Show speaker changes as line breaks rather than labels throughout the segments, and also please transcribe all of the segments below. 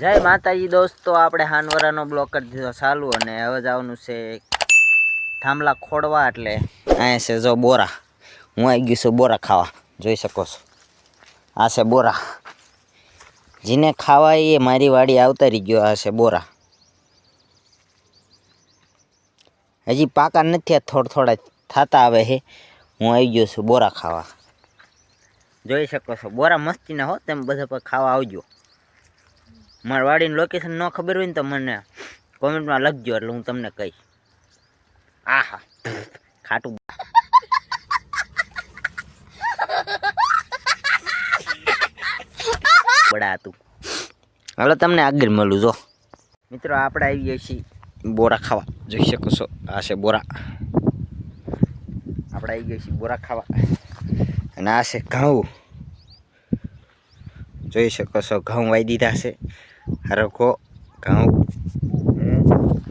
જય માતાજી દોસ્તો, આપણે હાનવરાનો બ્લોક કરી દીધો ચાલુ અને હવે જવાનું છે થાંભલા ખોડવા એટલે અહીંયા છે જો બોરા. હું આવી ગયું છું બોરા ખાવા. જોઈ શકો છો. આ છે બોરા. જેને ખાવા એ મારી વાડી આવતારી ગયો, આ છે બોરા. હજી પાકા નથી થોડા થોડા થતા આવે છે હું આવી ગયો છું બોરા ખાવા. જોઈ શકો છો. બોરા મસ્તીના હો, તેમ બધા પર ખાવા આવજો. મારા વાડીની લોકેશન ન ખબર હોય ને તો મને કોમેન્ટમાં લખજો એટલે હું તમને કહીશ. આહા. ખાટું બડા હતું. હાલો તમને આગળ મળું, જો. મિત્રો, આપણે આવી ગયા છીએ બોરા ખાવા. જોઈ શકો છો, આ છે બોરા. આપણે આવી ગયા છીએ બોરા ખાવા. અને આ છે ઘઉં. જોઈ શકો છો, ઘઉં વાઈ દીધા છે. હરખો ઘઉં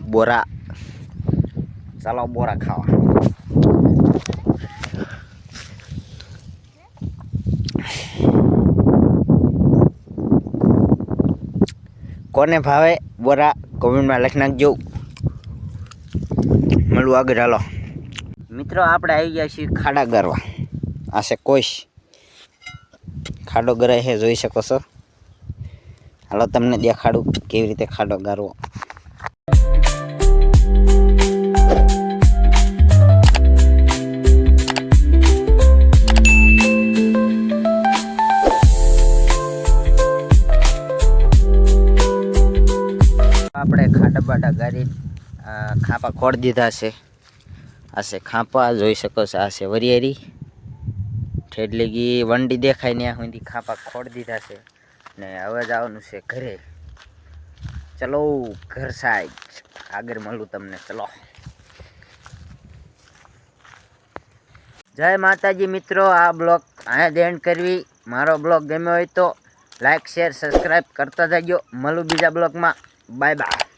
બોરા ચાલો બોરા ખાવા કોને ભાવે બોરા કોમેન્ટમાં લખી નાખજો મળું આગળ હાલો મિત્રો આપણે આવી ગયા છીએ ખાડા ગરવા આ છે કોઈશ ખાડો ગરાય છે જોઈ શકો છો હાલો, તમને દેખાડું કેવી રીતે ખાડો ગારવો. આપણે ખાડા બાડા ગારી ખાંપા ખોડ દીધા છે. આ છે ખાપા, જોઈ શકો છો, આ છે વરિયેરી ઠેડલી ગી, વંડી દેખાય ને ત્યાં સુધી ખાપા ખોડ દીધા છે. ને હવે જવાનું છે ઘરે. ચલો, ઘર સાઈડ. આગળ મળું તમને. ચલો. જય માતાજી મિત્રો, આ બ્લોગ અહીંયા જ કરવી. મારો બ્લોગ ગમ્યો હોય તો લાઈક, શેર સબસ્ક્રાઈબ કરતા જજો. મળું બીજા બ્લોગમાં. Bye bye.